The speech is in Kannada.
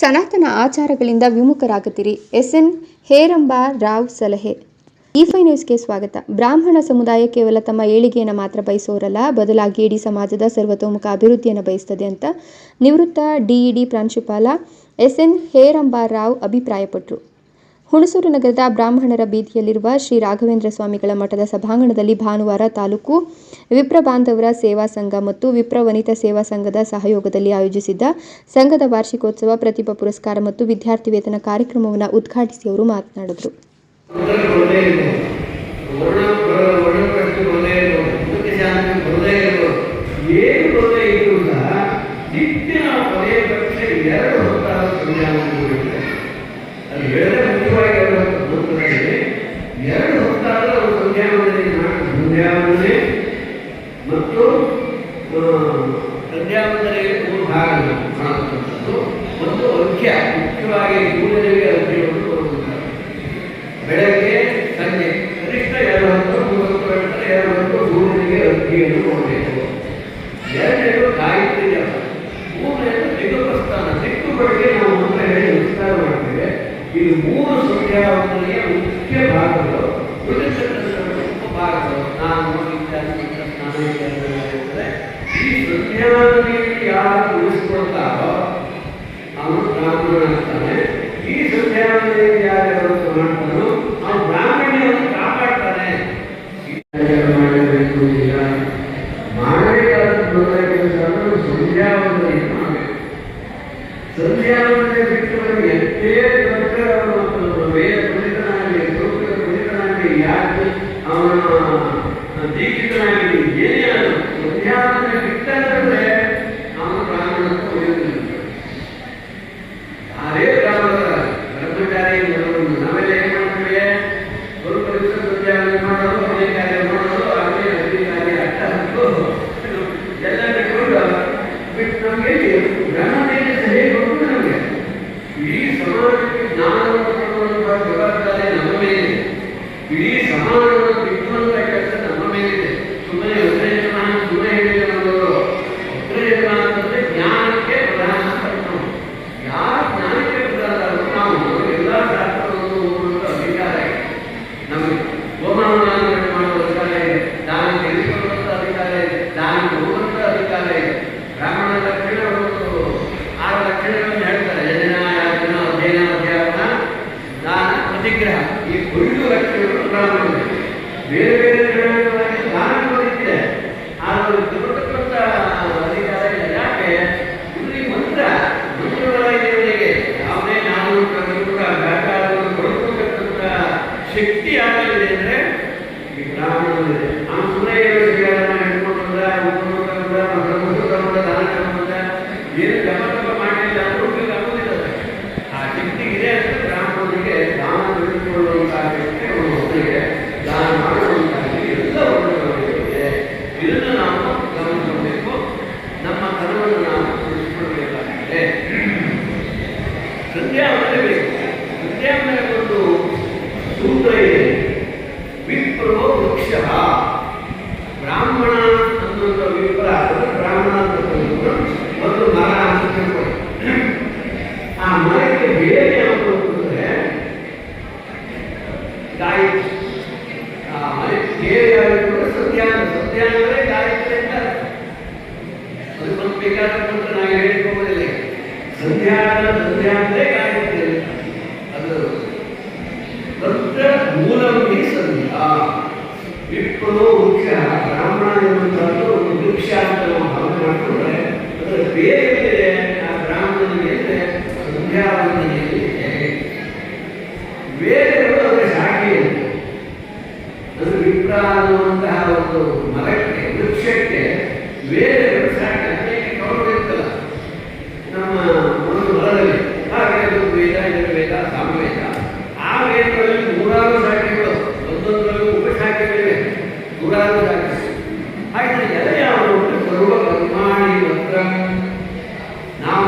ಸನಾತನ ಆಚಾರಗಳಿಂದ ವಿಮುಖರಾಗುತ್ತೀರಿ. ಎಸ್. ಎನ್. ಹೇರಂಬ ರಾವ್ ಸಲಹೆ. ಈ ಫೈ ನ್ಯೂಸ್ಗೆ ಸ್ವಾಗತ. ಬ್ರಾಹ್ಮಣ ಸಮುದಾಯ ಕೇವಲ ತಮ್ಮ ಏಳಿಗೆಯನ್ನು ಮಾತ್ರ ಬಯಸೋರಲ್ಲ, ಬದಲಾಗಿ ಇಡೀ ಸಮಾಜದ ಸರ್ವತೋಮುಖ ಅಭಿವೃದ್ಧಿಯನ್ನು ಬಯಸ್ತದೆ ಅಂತ ನಿವೃತ್ತ ಡಿಇಡಿ ಪ್ರಾಂಶುಪಾಲ ಎಸ್. ಎನ್. ಹೇರಂಬ ರಾವ್ ಅಭಿಪ್ರಾಯಪಟ್ಟರು ಹುಣಸೂರು ನಗರದ ಬ್ರಾಹ್ಮಣರ ಬೀದಿಯಲ್ಲಿರುವ ಶ್ರೀ ರಾಘವೇಂದ್ರ ಸ್ವಾಮಿಗಳ ಮಠದ ಸಭಾಂಗಣದಲ್ಲಿ ಭಾನುವಾರ ತಾಲೂಕು ವಿಪ್ರ ಬಾಂಧವರ ಸೇವಾ ಸಂಘ ಮತ್ತು ವಿಪ್ರ ವನಿತಾ ಸೇವಾ ಸಂಘದ ಸಹಯೋಗದಲ್ಲಿ ಆಯೋಜಿಸಿದ್ದ ಸಂಘದ ವಾರ್ಷಿಕೋತ್ಸವ ಪ್ರತಿಭಾ ಪುರಸ್ಕಾರ ಮತ್ತು ವಿದ್ಯಾರ್ಥಿ ವೇತನ ಕಾರ್ಯಕ್ರಮವನ್ನು ಉದ್ಘಾಟಿಸಿ ಅವರು ಮಾತನಾಡಿದರು. ಎರಡು ಹೊತ್ತಾದ ಸಂಧ್ಯಾವಂದನೆ ಮಾಡಿದ್ರೆ ಅದು ಹೇಳಿದ್ರೆ ಮುಖ್ಯವಾಗಿ ಎರಡು ಹೊತ್ತು ಮಂತ್ರದಲ್ಲಿ ಎರಡು ಹೊತ್ತಾದ ಒಂದು ಸಂಧ್ಯಾವಂದನೆ ಸಂಧ್ಯಾವಂದನೆ ಮತ್ತು ಸಂಧ್ಯಾವಂದನೆಗೆ ಮೂರು ಭಾಗಗಳು ಒಂದು ಅರ್ಘ್ಯ ಮುಖ್ಯವಾಗಿ ಸೂರ್ಯನಿಗೆ ಅರ್ಘ್ಯವನ್ನು ಇದು ಮೂರು ಸಂಧ್ಯಾವಂದನೆಯ ಮುಖ್ಯ ಭಾಗಗಳು. ಭಾಗಗಳು. ನಾನು ಇತ್ಯಾದಿ ಈ ಸಂಧ್ಯಾವಂದನೆಯಲ್ಲಿ ಯಾರು ಉಳಿಸ್ಕೊಳ್ತಾರೋ ಅವನು ಬ್ರಾಹ್ಮಣನಾಗ್ತಾನೆ ಈ ಸಂಧ್ಯಾವಂದನೆಯಲ್ಲಿ ಯಾರು ಮಾಡ್ತಾನೋ ಅವನು ಬ್ರಾಹ್ಮಣಿಯನ್ನು ಕಾಪಾಡ್ತಾನೆ. ಮಾಡಬೇಕು ಈಗ. ಮಾಡಬೇಕಾದ ಕೆಲಸ ಸಂಧ್ಯಾವಂದನೆಯನ್ನು ಮಾಡಬೇಕು. ಸಂಧ್ಯಾವಂದನೆ ಬಿಟ್ಟು ಬೇರೆ ಬೇರೆ ಜನಾಂಗಗಳಲ್ಲಿ ದಾನ ಕೊಡುತ್ತಿದೆ ಆದರೆ ಅಧಿಕಾರ ಇಲ್ಲ ಯಾಕೆ ಇಲ್ಲಿ ಮಂತ್ರ ಮಂತ್ರಗಳಾಗಿದೆ ಇವರಿಗೆ ಯಾವುದೇ ನಾನು ಕೂಡ ವ್ಯಾಪಾರವನ್ನು ಶಕ್ತಿ ಯಾರಿಗಿದೆ ಅಂದ್ರೆ ಈ ವಿಪ್ರೋ ಇಬ್ಬರು ಮುಖ್ಯ ಬ್ರಾಹ್ಮಣ ಎನ್ನುವಂಥದ್ದು ವೃಕ್ಷ ಅಂತ ನಾವು ಭಾವನೆ ಮಾಡಿಕೊಂಡ್ರೆ ಅದರ ಬೇರೆ ಆ ಬ್ರಾಹ್ಮಣನ ಮೇಲೆ ಸಂಧ್ಯಾವಂತನೆಯಲ್ಲಿ ಬೇರೆಗಳು ಅದರ ಶಾಖೆ ಅದು ವಿಪ್ರ ಅನ್ನುವಂತಹ ಒಂದು ಮರಕ್ಕೆ, ವೃಕ್ಷಕ್ಕೆ ಬೇರೆಗಳು ಶಾಖೆ. ಅನೇಕ ಕೌರವ ಇರ್ತಲ್ಲ ನಮ್ಮ ಒಂದು ಮರದಲ್ಲಿ. ಹಾಗೆ ಅದು ವೇದ ಇದರ ವೇದ ಸಾಮ್ಯ ಗುರಾನುರಾಗಿಸಿ ಹಾಗೆ ಎಲೆಯ ಬರುವ ಬ್ರಹ್ಮಾಣಿ ಮಂತ್ರ ನಾವು